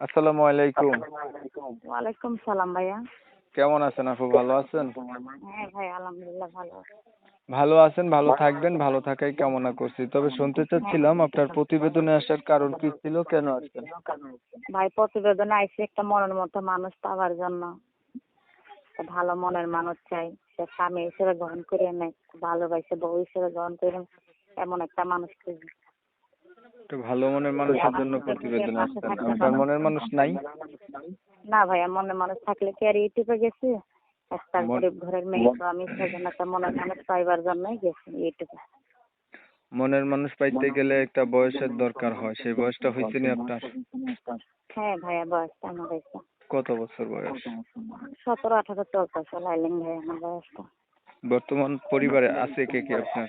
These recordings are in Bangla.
আসসালামু আলাইকুম। ওয়ালাইকুম সালাম ভাইয়া। কেমন আছেন আপু? ভালো আছেন? হ্যাঁ ভাই আলহামদুলিল্লাহ ভালো ভালো আছেন ভালো থাকবেন ভালো থাকাই কামনা করছি। তবে শুনতে চাচ্ছিলাম আপনার প্রতিবেদনে আসার কারণ কি ছিল কেন আসছেন? ভাই প্রতিবেদনে আইসি একটা মনের মতো মানুষ পাওয়ার জন্য। ভালো মনের মানুষ চাই। সে স্বামী হিসেবে গ্রহণ করে নেয় ভালোবাসে বউ হিসেবে গ্রহণ করে এমন একটা মানুষ খুঁজি একটা ভালো মনের মানুষের জন্য প্রতিবেদনে আসছেন আপনার মনের মানুষ নাই। না ভাইয়া মনের মানুষ থাকলে কি আর ইউটিউবে গেছি? একটা গরিব ঘরের মেয়ে তো আমি সেজন্য একটা মনের মানুষ পাইবার জন্যই গেছি ইউটিউবে মনের মানুষ পাইতে গেলে একটা বয়সের দরকার হয়। সেই বয়সটা হয়েছে নি আপনার? হ্যাঁ ভাইয়া বয়সটা আমার হয়েছে কত বছর বয়স? সতেরো আঠারো চলতেছে লাইলিং ভাইয়া আমার বয়সটা। বর্তমান পরিবারে আছে কে কে আপনার?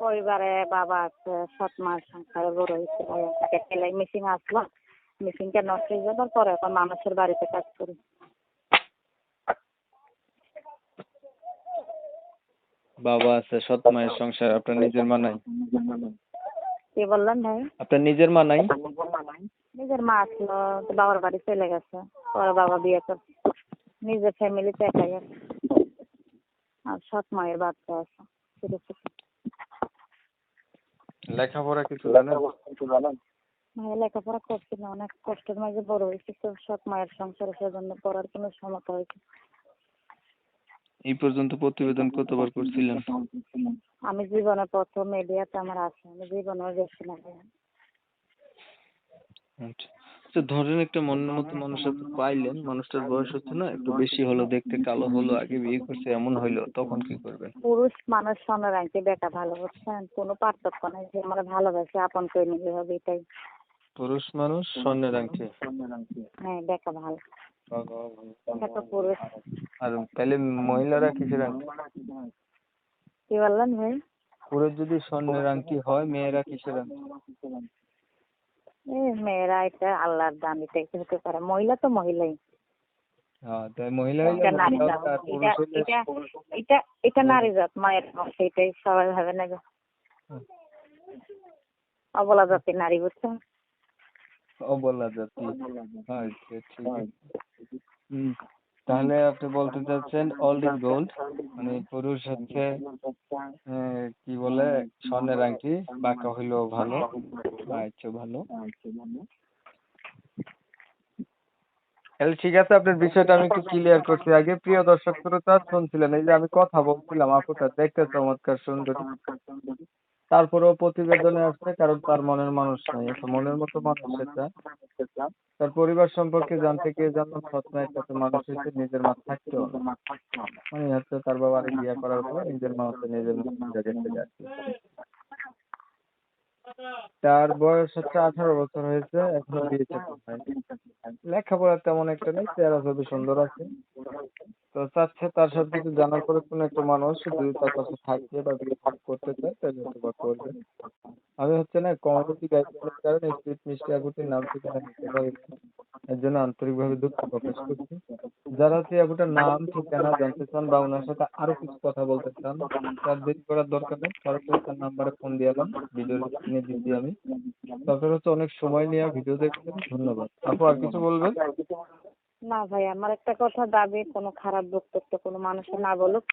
পরিবারে বাবা আছে সৎ মার সংসারে বড় হয়েছে একটা সেলাই মেশিন আসলো। মেশিনটা নষ্ট হয়ে যাবার পরে এখন মানুষের বাড়িতে কাজ করি। বাবা আছে সৎ মায়ের সংসার আপনার নিজের মা নাই? কি বললেন ভাই? আপনার নিজের মা নাই? নিজের মা আসলো বাবার বাড়ি চলে গেছে পরে বাবা বিয়ে করছে নিজের ফ্যামিলিতে একাই আর সৎ মায়ের বাচ্চা আছে ছোট ছোট। লেখাপড়া কিছু জানেন? ভাই লেখাপড়া করছি না অনেক কষ্টের মাঝে বড় হয়েছি তো সৎ মায়ের সংসারে সেজন্য পড়ার কোনো সমতা হয়েছে এই পর্যন্ত প্রতিবেদন কতবার করছিলেন আমি জীবনে প্রথম মিডিয়াতে আমার আছে আমি জীবনে গেছিলাম না। ভাইয়া। আচ্ছা। আচ্ছা ধরেন একটা মনের মতো মানুষ তো পাইলেন মানুষটার বয়স হচ্ছে না একটু বেশি হলো দেখতে কালো হলো আগে বিয়ে করছে এমন হইল তখন কি করবেন? পুরুষ মানুষ স্বর্ণের আংটি বেটা ভালো বুঝছেন? কোনো পার্থক্য নেই যে আমার ভালোবাসে আপন করে নিলে হবে এটাই। পুরুষ মানুষ স্বর্ণের আংটি। হ্যাঁ বেটা ভালো। এটা তো পুরুষ। আর তাহলে মহিলারা কিসের আংটি? কি বললেন ভাই? পুরুষ যদি স্বর্ণের আংটি হয় মেয়েরা কিসের আংটি? মেয়েরা এটা আল্লাহর দান এটা হতে পারে? মহিলা তো মহিলাই। হ্যাঁ এটা এটা নারী জাত মায়ের বংশ এটাই সবাই ভাবে না। অবলা জাতি নারী বুঝছেন অবলা জাতি। আচ্ছা ঠিক হুম। তাহলে আপনি বলতে চাচ্ছেন অল ইজ গোল্ড মানে পুরুষ হচ্ছে আহ, কি বলে স্বর্ণের আংটি বাঁকা হইলেও ভালো আচ্ছা ভালো। তাহলে ঠিক আছে আপনার বিষয়টা আমি একটু ক্লিয়ার করছি আগে। প্রিয় দর্শক শ্রোতা শুনছিলেন এই যে আমি কথা বলছিলাম আপুটা দেখতে চমৎকার সুন্দরী। তারপরেও প্রতিবেদনে আসছে কারণ তার মনের মানুষ নাই একটা মনের মতো মানুষ এটা তার পরিবার সম্পর্কে জানতে গিয়ে জানলাম, সৎমায়ের কাছে মানুষ হয়েছে নিজের মা থাকতেও না। মানে হচ্ছে তার বাবা আরেক বিয়ে করার পরে নিজের মা হচ্ছে নিজের তার বয়স হচ্ছে আঠারো বছর হয়েছে, এখনও বিয়ে লেখাপড়া তেমন একটা নেই, চেহারা ছবি সুন্দর আছে। তো চাচ্ছে তার সব কিছু জানার পরে কোনো একটা মানুষ যদি তার কাছে থাকতে বা বিয়ে ঠিক করতে চায়, তাহলে হয়তো বা করবে। আমি হচ্ছে না কমিউনিটি গাইডলাইনের কারণে স্ট্রিট মিষ্টি আগুটির নাম ঠিকানা নিতে পারি না। এর জন্য আন্তরিকভাবে দুঃখ প্রকাশ করছি। যারা হচ্ছে আগুটার নাম ঠিকানা জানতে চান বা ওনার সাথে আরও কিছু কথা বলতে চান, তার দেরি করার দরকার নেই। সরাসরি তার নাম্বারে ফোন দিলাম। ভিডিও নিয়ে দিচ্ছি আমি। তারপরে হচ্ছে অনেক সময় নিয়ে ভিডিও দেখছেন ধন্যবাদ। আপু, আর কিছু বলবেন? না ভাই আমার একটা কথা দাবি কোনো খারাপ বক্তব্য কোনো মানুষে না বলুক।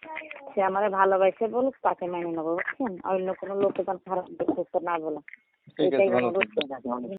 সে আমারে ভালোবাসে বলুক তাকে মেনে নেব বুঝছেন? অন্য কোনো লোকে যেন খারাপ বক্তব্য না বলে এটাই অনুরোধ